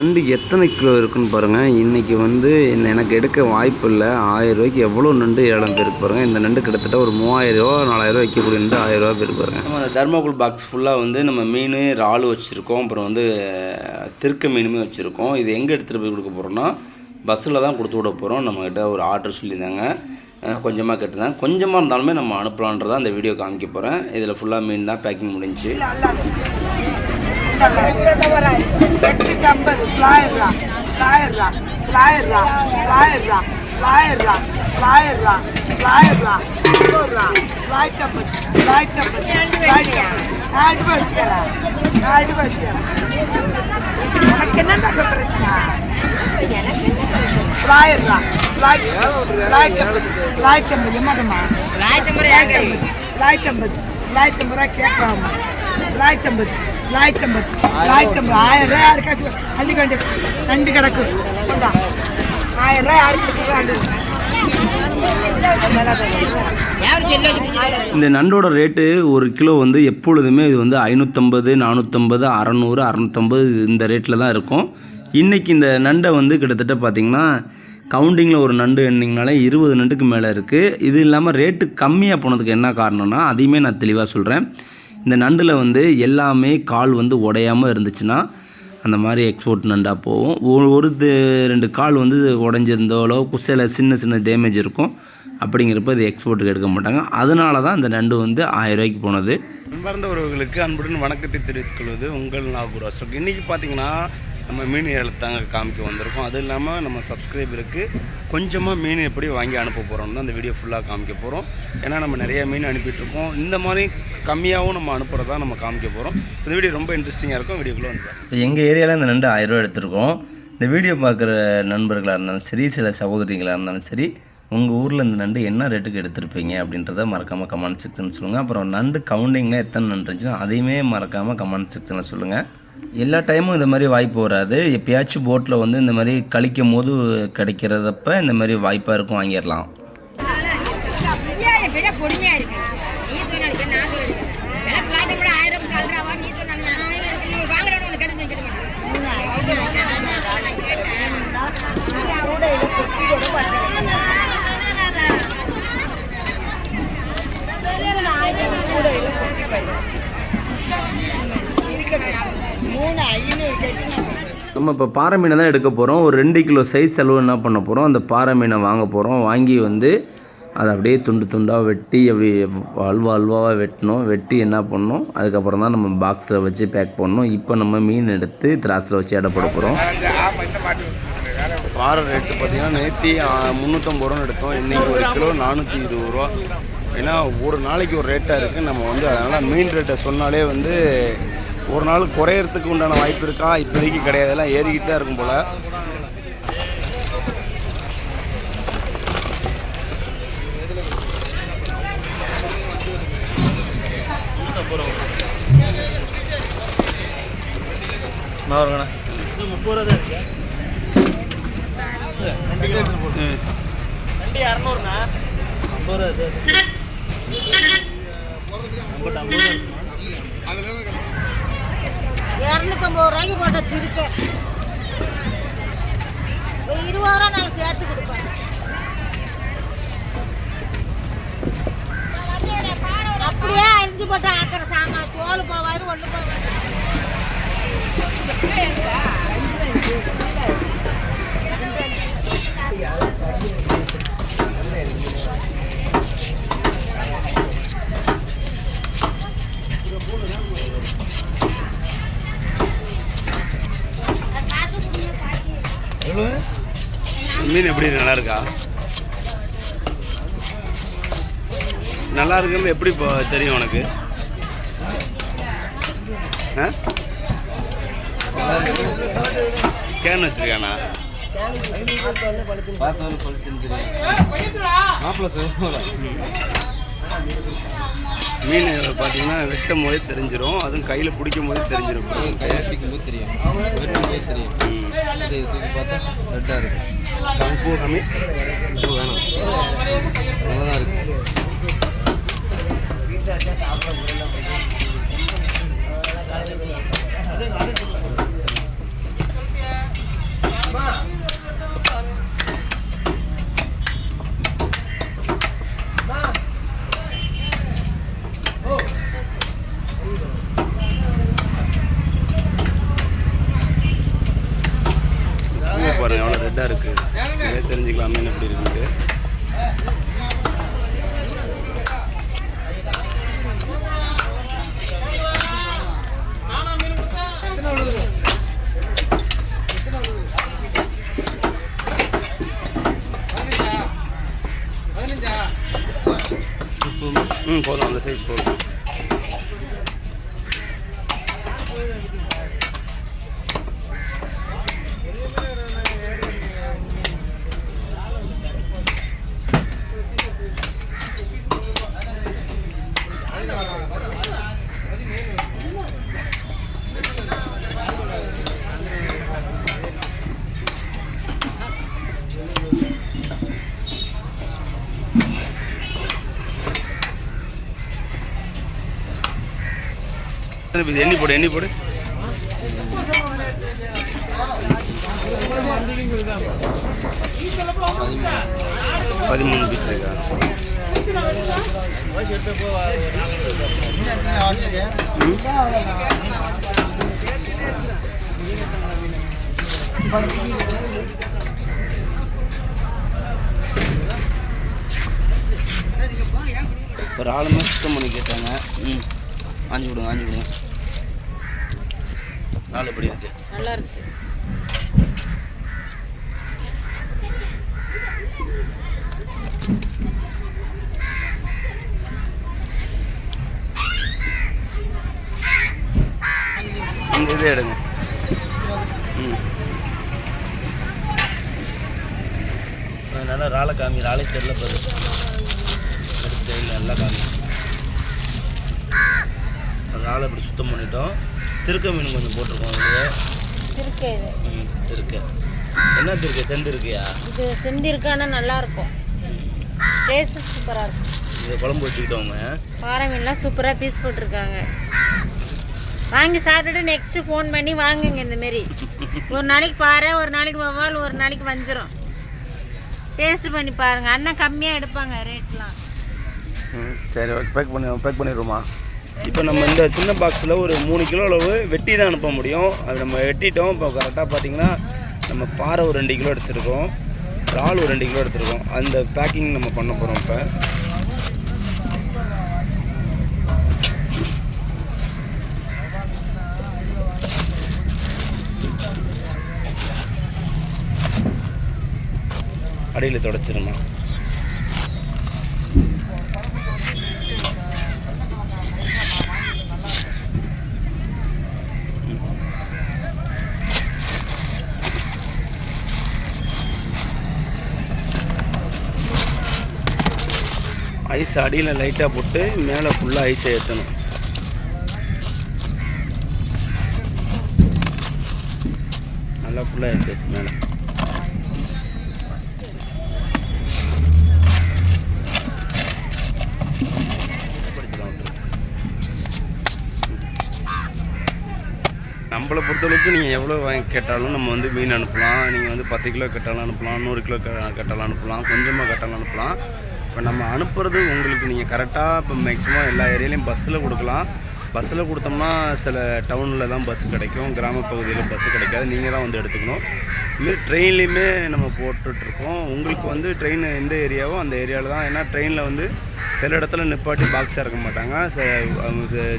நண்டு எத்தனை கிலோ இருக்குன்னு பாருங்கள் இன்றைக்கி வந்து என்ன- எனக்கு எடுக்க வாய்ப்பு இல்லை. ஆயிரம் ரூபாய்க்கு எவ்வளோ நண்டு ஏழம் பேருக்கு பாருங்கள் இந்த நண்டு கிட்டத்தட்ட ஒரு மூவாயிரம் ரூபா நாலாயிரம் ரூபா விற்கக்கூடிய நண்டு ஆயிரம் ரூபா பேருக்கு பாருங்கள் நம்ம அந்த தர்மகுள் பாக்ஸ் ஃபுல்லாக வந்து நம்ம மீன் இறால் வச்சுருக்கோம். அப்புறம் வந்து திருக்க மீனுமே வச்சுருக்கோம். இது எங்கே எடுத்துகிட்டு போய் கொடுக்க போகிறோம்னா பஸ்ஸில் தான் கொடுத்து விட போகிறோம் நம்மக்கிட்ட ஒரு ஆர்டர் சொல்லியிருந்தாங்க. கொஞ்சமாக கேட்டிருந்தாங்க. கொஞ்சமாக இருந்தாலுமே நம்ம அனுப்பலான்றதை அந்த வீடியோ காமிக்க போகிறேன் இதில் ஃபுல்லாக மீன் தான் பேக்கிங் முடிஞ்சு. எட்டுக்கு ஐம்பது ஃப்ளாயர்ரா ஃப்ளாயர்ரா ஃப்ளாயர்ரா ஃப்ளாயர்ரா ஃப்ளாயர்ரா ஃப்ளாயர்ரா ஃப்ளாயர்ரா நூறுரூவா ஃப்ளாய்ட் ஐம்பது ஃப்ளாய்ட் ஐம்பது ஃப்ளாய்ட் ஐம்பது நான் எடுத்து வச்சுக்கிறேன் நான் எடுத்து வச்சுக்கிறேன் எனக்கு என்னடா இப்ப பிரச்சனை ஃப்ளாயர்ரா ஃப்ளாய்ட் ஃப்ளாய்ட் ஐம்பது ஃப்ளாய்ட் ஐம்பது எம்மாதம்மா ஃப்ளாய்ட் ஐம்பது ஃப்ளாய்ட் ஐம்பது ஃப்ளாய்ட் ஐம்பது ரூபா கேட்குறாங்க ஃப்ளாய்ட் ஐம்பது ஃப்ளாய்ட் ஐம்பது ஃப்ளாய்ட் ஐம்பது ஆயிரம் ரூபாய் யாருக்காச்சும் அள்ளி கண்டு கண்டு கிடக்கு. ஆயிரம் ரூபாய் யாருக்காச்சும் இந்த நண்டோட ரேட்டு ஒரு கிலோ வந்து எப்பொழுதுமே இது வந்து ஐநூற்றம்பது நானூற்றம்பது அறநூறு அறநூற்றம்பது இந்த ரேட்டில் தான் இருக்கும். இன்றைக்கி இந்த நண்டை வந்து கிட்டத்தட்ட பார்த்திங்கன்னா கவுண்டிங்கில் ஒரு நண்டு எண்ணிங்கனாலே இருபது நண்டுக்கு மேலே இருக்குது இது இல்லாமல் ரேட்டு கம்மியாக போனதுக்கு என்ன காரணம்னா அதையுமே நான் தெளிவாக சொல்கிறேன் இந்த நண்டில் வந்து எல்லாமே கால் வந்து உடையாமல் இருந்துச்சுன்னா அந்த மாதிரி எக்ஸ்போர்ட் நண்டாக போகும். ஒரு ஒரு ரெண்டு கால் வந்து உடஞ்சிருந்தாலோ குசையில் சின்ன சின்ன டேமேஜ் இருக்கும். அப்படிங்கிறப்ப இது எக்ஸ்போர்ட்டுக்கு எடுக்க மாட்டாங்க. அதனால தான் இந்த நண்டு வந்து ஆயிரம் ரூபாய்க்கு போனது. அன்பார்ந்த உறவுகளுக்கு அன்புடன் வணக்கத்தை தெரிவித்துக் கொள்வது உங்கள் நாகூர் அசோக். இன்றைக்கி பார்த்தீங்கன்னா நம்ம மீன் ஏலத்தாங்க காமிக்க வந்திருக்கோம். அது இல்லாமல் நம்ம சப்ஸ்கிரைபருக்கு கொஞ்சமாக மீன் எப்படி வாங்கி அனுப்ப போகிறோம்னு அந்த வீடியோ ஃபுல்லாக காமிக்க போகிறோம் ஏன்னா நம்ம நிறைய மீன் அனுப்பிட்டுருக்கோம் இந்த மாதிரி கம்மியாகவும் நம்ம அனுப்புகிறதா நம்ம காமிக்க போகிறோம் இந்த வீடியோ ரொம்ப இன்ட்ரெஸ்டிங்காக இருக்கும். வீடியோக்குள்ளே வந்து இப்போ எங்கள் ஏரியாவில் இந்த நண்டு ஆயிரம் ரூபா எடுத்திருக்கோம். இந்த வீடியோ பார்க்குற நண்பர்களாக இருந்தாலும் சரி சில சகோதரிகளாக இருந்தாலும் சரி உங்கள் ஊரில் இந்த நண்டு என்ன ரேட்டுக்கு எடுத்திருப்பீங்க அப்படின்றத மறக்காமல் கமெண்ட் செக்ஷன் சொல்லுங்கள் அப்புறம் நண்டு கவுண்டிங்கில் எத்தனை நண்டு இருந்துச்சுன்னா அதையுமே மறக்காமல் கமெண்ட் செக்ஷனில் சொல்லுங்கள் எல்லா டைமும் இந்த மாதிரி வாய்ப்பு வராது. எப்பயாச்சும் போட்டில் வந்து இந்த மாதிரி கழிக்கும் போது கிடைக்கிறதப்ப இந்த மாதிரி வாய்ப்பாக இருக்கும் வாங்கிடலாம். வெங்காயம் இருக்கு நீ சொன்னாலும் நான் சொல்லுவேன் விலை பிளாத்த கூட ஆயிரம் தள்ளுறாவா நீ சொன்னாங்க ஆயிரம் நீ வாங்குறவன உனக்கு கிடைச்சு வச்சுட்டு மூணு ஐநூறு கட்டி நம்ம இப்போ பாறை மீனை தான் எடுக்க போகிறோம் ஒரு ரெண்டு கிலோ சைஸ் செலவு என்ன பண்ண போகிறோம் அந்த பாறை மீனை வாங்க போகிறோம் வாங்கி வந்து அதை அப்படியே துண்டு துண்டாக வெட்டி அப்படி அல்வா அல்வாவாக வெட்டணும். வெட்டி என்ன பண்ணணும்? அதுக்கப்புறம் தான் நம்ம பாக்ஸில் வச்சு பேக் பண்ணணும். இப்போ நம்ம மீன் எடுத்து திராஸில் வச்சு எடை போட போகிறோம் பாறை ரேட்டு பார்த்தீங்கன்னா நேற்றி முந்நூற்றம்பது ரூபா எடுத்தோம். இன்றைக்கி ஒரு கிலோ நானூற்றி இருபது ரூபா. ஏன்னா ஒரு நாளைக்கு ஒரு ரேட்டாக இருக்குது நம்ம வந்து அதனால் மீன் ரேட்டை சொன்னாலே வந்து ஒரு நாள் குறையறதுக்கு உண்டான வாய்ப்பு இருக்கா? இப்போதைக்கு கிடையாது. எல்லாம் ஏறிக்கிட்டு தான் இருக்கும் போல். இரநூத்தம்பது ரூபாய்க்கு போட்ட திருக்க. இருபது ரூபா நான் சேர்த்து கொடுப்பேன் அப்படியே அரிஞ்சு போட்டு ஆக்கிற சாமான். தோல் போவாரு ஒன்று போவாரு மீன் எப்படி? நல்லா இருக்கா? நல்லா இருக்குன்னு எப்படி இப்போ தெரியும் உனக்கு? ஆ? ஸ்கேன் வச்சிருக்கானா? மீன் பார்த்தீங்கன்னா வெட்டும் போதே தெரிஞ்சிரும். அதுவும் கையில் பிடிக்கும் போதே தெரிஞ்சிரும். தெரியும். வெறுமனே தெரியும். இது தூக்கி பார்த்தா ரெட்டாக இருக்கும் கம்பு கம்மி வேணும். நல்லா தான் இருக்கு. பாருங்கள் எவ்வளோ ரெட்டாக இருக்குது இதே தெரிஞ்சுக்கலாம் மீன் எப்படி இருக்குன்ட்டு ம் போதும் அந்த சைஸ் போதும் எண்ணி போடு எண்ணி போடு. பதிமூணு பீஸ் இருக்கா? ஒரு ஆளுமே சுத்தம் பண்ணி கேட்டாங்க. ம். ஆஞ்சி விடுங்க ஆஞ்சி விடுங்க நாள் எப்படி இருக்கு. நல்லா இருக்கு இந்த இதே எடுங்க. ம். நல்லா ராளை காமி ராளை தெரில பாரு. நல்லா காமி ராளை இப்படி சுத்தம் பண்ணிட்டோம். திருக்க மீன் கொஞ்சம் போட்டிருக்கோம் இது. ம் திருக்க. என்ன திருக்க? செந்து இருக்கியா? இது செந்திருக்கானா நல்லா இருக்கும் டேஸ்ட் சூப்பராக இருக்கும். இதை குழம்பு வச்சுக்கிட்டோங்க பாறை மீன்லாம் சூப்பராக பீஸ் போட்டிருக்காங்க. வாங்கி சாப்பிட்டுட்டு நெக்ஸ்ட்டு ஃபோன் பண்ணி வாங்குங்க இந்த மாரி. ஒரு நாளைக்கு பாறை ஒரு நாளைக்கு வவ்வால் ஒரு நாளைக்கு வஞ்சிரம். டேஸ்ட் பண்ணி பாருங்க. அண்ணன் கம்மியாக எடுப்பாங்க ரேட்லாம் ம் சரி ஓகே பேக் பண்ணி பேக் பண்ணிடுவோமா இப்போ நம்ம இந்த சின்ன பாக்ஸில் ஒரு மூணு கிலோ அளவு வெட்டி தான் அனுப்ப முடியும். அது நம்ம வெட்டிட்டோம். இப்போ கரெக்டாக பார்த்தீங்கன்னா நம்ம பாறை ஒரு ரெண்டு கிலோ எடுத்துருக்கோம். இறால் ஒரு ரெண்டு கிலோ எடுத்துருக்கோம். அந்த பேக்கிங் நம்ம பண்ண போகிறோம் இப்போ. அடியில் தொடச்சிருமா ஐஸ் அடியில் லைட்டாக போட்டு மேலே ஃபுல்லாக ஐஸை ஏற்றணும் நல்லா ஃபுல்லாக ஏற்று மேலே. நம்மளை பொறுத்தளவுக்கு நீங்கள் எவ்வளோ வாங்கி கேட்டாலும் நம்ம வந்து மீன் அனுப்பலாம். நீங்கள் வந்து பத்து கிலோ கேட்டாலும் அனுப்பலாம் நூறு கிலோ கே- கேட்டாலும் அனுப்பலாம் கொஞ்சமாக கேட்டாலும் அனுப்பலாம். இப்போ நம்ம அனுப்புறது உங்களுக்கு நீங்கள் கரெக்டாக இப்போ மேக்ஸிமம் எல்லா ஏரியாலையும் பஸ்ஸில் கொடுக்கலாம். பஸ்ஸில் கொடுத்தோம்னா சில டவுனில் தான் பஸ் கிடைக்கும். கிராம பகுதியில் பஸ் கிடைக்காது. நீங்கள் தான் வந்து எடுத்துக்கணும். இதுமாரி ட்ரெயின்லேயுமே நம்ம போட்டுட்ருக்கோம். உங்களுக்கு வந்து ட்ரெயின் எந்த ஏரியாவோ அந்த ஏரியாவில் தான். ஏன்னா ட்ரெயினில் வந்து சில இடத்துல நிப்பாட்டி பாக்ஸாக இருக்க மாட்டாங்க.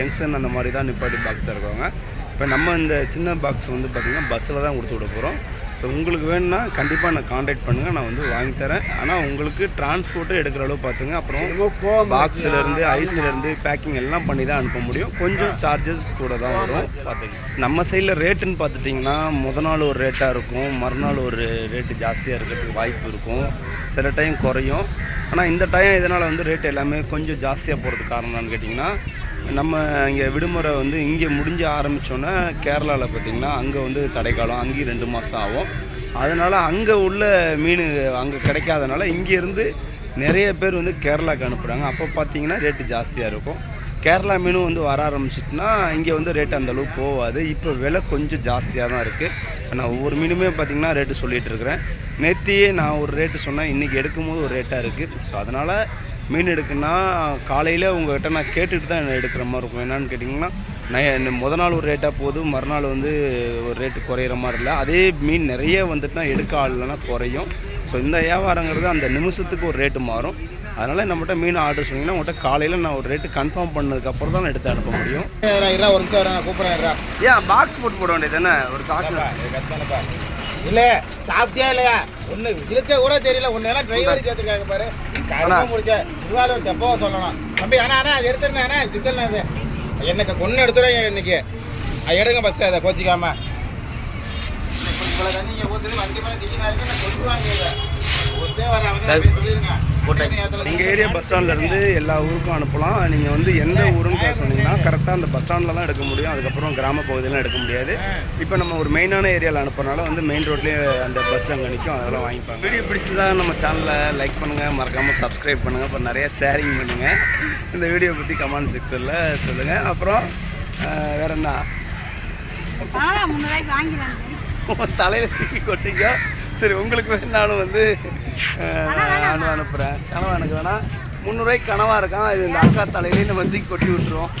ஜங்ஷன் அந்த மாதிரி தான் நிப்பாட்டி பாக்ஸாக இருக்காங்க இப்போ நம்ம இந்த சின்ன பாக்ஸ் வந்து பார்த்திங்கன்னா பஸ்ஸில் தான் கொடுத்து விட போகிறோம் ஸோ உங்களுக்கு வேணும்னா கண்டிப்பாக நான் காண்டாக்ட் பண்ணுங்கள் நான் வந்து வாங்கி தரேன். ஆனால் உங்களுக்கு டிரான்ஸ்போர்ட்டு எடுக்கிற அளவு பார்த்துங்க. அப்புறம் பாக்ஸ்லேருந்து ஐஸ்லேருந்து பேக்கிங் எல்லாம் பண்ணி தான் அனுப்ப முடியும். கொஞ்சம் சார்ஜஸ் கூட தான் வரும். பார்த்துங்க நம்ம சைடில் ரேட்டுன்னு பார்த்துட்டிங்கன்னா முத நாள் ஒரு ரேட்டாக இருக்கும். மறுநாள் ஒரு ரேட்டு ஜாஸ்தியாக இருக்கிறதுக்கு வாய்ப்பு இருக்கும். சில டைம் குறையும். ஆனால் இந்த டைம் இதனால் வந்து ரேட் எல்லாமே கொஞ்சம் ஜாஸ்தியாக போகிறதுக்கு காரணம் என்னன்னு கேட்டிங்கன்னா நம்ம இங்கே விடுமுறை வந்து இங்கே முடிஞ்சு ஆரம்பித்தோன்னே கேரளாவில் பார்த்திங்கன்னா அங்கே வந்து தடைக்காலம் அங்கேயும் ரெண்டு மாதம் ஆகும். அதனால் அங்கே உள்ள மீன் அங்கே கிடைக்காதனால இங்கேருந்து நிறைய பேர் வந்து கேரளாவுக்கு அனுப்புகிறாங்க அப்போ பார்த்திங்கன்னா ரேட்டு ஜாஸ்தியாக இருக்கும். கேரளா மீனும் வந்து வர ஆரம்பிச்சிட்டுனா இங்கே வந்து ரேட் அந்த அளவுக்கு போகாது. இப்போ விலை கொஞ்சம் ஜாஸ்தியாக தான் இருக்குது நான் ஒவ்வொரு மீனுமே பார்த்திங்கன்னா ரேட்டு சொல்லிகிட்டு இருக்கிறேன். நேத்தியே நான் ஒரு ரேட்டு சொன்னேன். இன்றைக்கி எடுக்கும்போது ஒரு ரேட்டாக இருக்குது ஸோ அதனால் மீன் எடுக்குன்னா காலையில் உங்கள்கிட்ட நான் கேட்டுட்டு தான் எடுக்கிற மாதிரி இருக்கும். என்னன்னு கேட்டிங்கன்னா நை- முத நாள் ஒரு ரேட்டாக போகுது மறுநாள் வந்து ஒரு ரேட்டு குறையிற மாதிரி இல்லை. அதே மீன் நிறைய வந்துட்டுனா எடுக்க ஆள் இல்லைன்னா குறையும். ஸோ இந்த வியாபாரங்கிறது அந்த நிமிஷத்துக்கு ஒரு ரேட்டு மாறும். அதனால் நம்மகிட்ட மீன் ஆர்டர் சொன்னீங்கன்னா உங்கள்கிட்ட காலையில் நான் ஒரு ரேட்டு கன்ஃபார்ம் பண்ணதுக்கப்புறம் தான் நான் எடுத்து அனுப்ப முடியும். ஒரு நிமிஷம் கூப்பிட்றேன் ஏன் பாக்ஸ் போட்டு போட வேண்டியது தானே? ஒரு சாக்கு. இல்ல சாப்பிட்டியா இல்லையா? ஒண்ணு இழுக்க கூட தெரியல ஒண்ணு எல்லாம் டிரைவர் சேர்த்துருக்காங்க பாரு. திருவாரூர் தெப்பவா சொல்லணும். தம்பி அண்ணா அண்ணா அது எடுத்துருந்தேன் அண்ணா சிக்கல் அது. எனக்கு கொண்டு எடுத்துருவேன் இன்னைக்கு? அது எடுங்க பஸ் அதை கோச்சிக்காம. இவ்வளவு தண்ணி ஊத்துது வண்டி மேல திடீர்னு இருக்கு நான் எங்கள் ஏரியா பஸ் ஸ்டாண்ட்லேருந்து எல்லா ஊருக்கும் அனுப்பலாம். நீங்கள் வந்து எந்த ஊருன்னு சொன்னீங்கன்னா கரெக்டாக அந்த பஸ் ஸ்டாண்டில் தான் எடுக்க முடியும். அதுக்கப்புறம் கிராம பகுதியெலாம் எடுக்க முடியாது. இப்போ நம்ம ஒரு மெயினான ஏரியாவில் அனுப்புறனால வந்து மெயின் ரோட்லேயே அந்த பஸ் அங்கே நிற்கும் அதெல்லாம் வாங்கிப்பாங்க. வீடியோ பிடிச்சிருந்தா நம்ம சேனலை லைக் பண்ணுங்கள் மறக்காமல் சப்ஸ்கிரைப் பண்ணுங்கள் அப்புறம் நிறைய ஷேரிங் பண்ணுங்கள் இந்த வீடியோ பற்றி கமெண்ட் செக்ஷனில் சொல்லுங்கள் அப்புறம் வேற என்ன? தலையில் தூக்கி கொட்டிங்க சரி உங்களுக்கு வேணாலும் வந்து நானும் அனுப்புகிறேன் கனவா எனக்கு வேணாம். முந்நூறுவாய்க்கு கனவா இருக்கான் இது இந்த அக்கா தலையிலே நம்ம தூக்கி கொட்டி விட்டுருவோம்.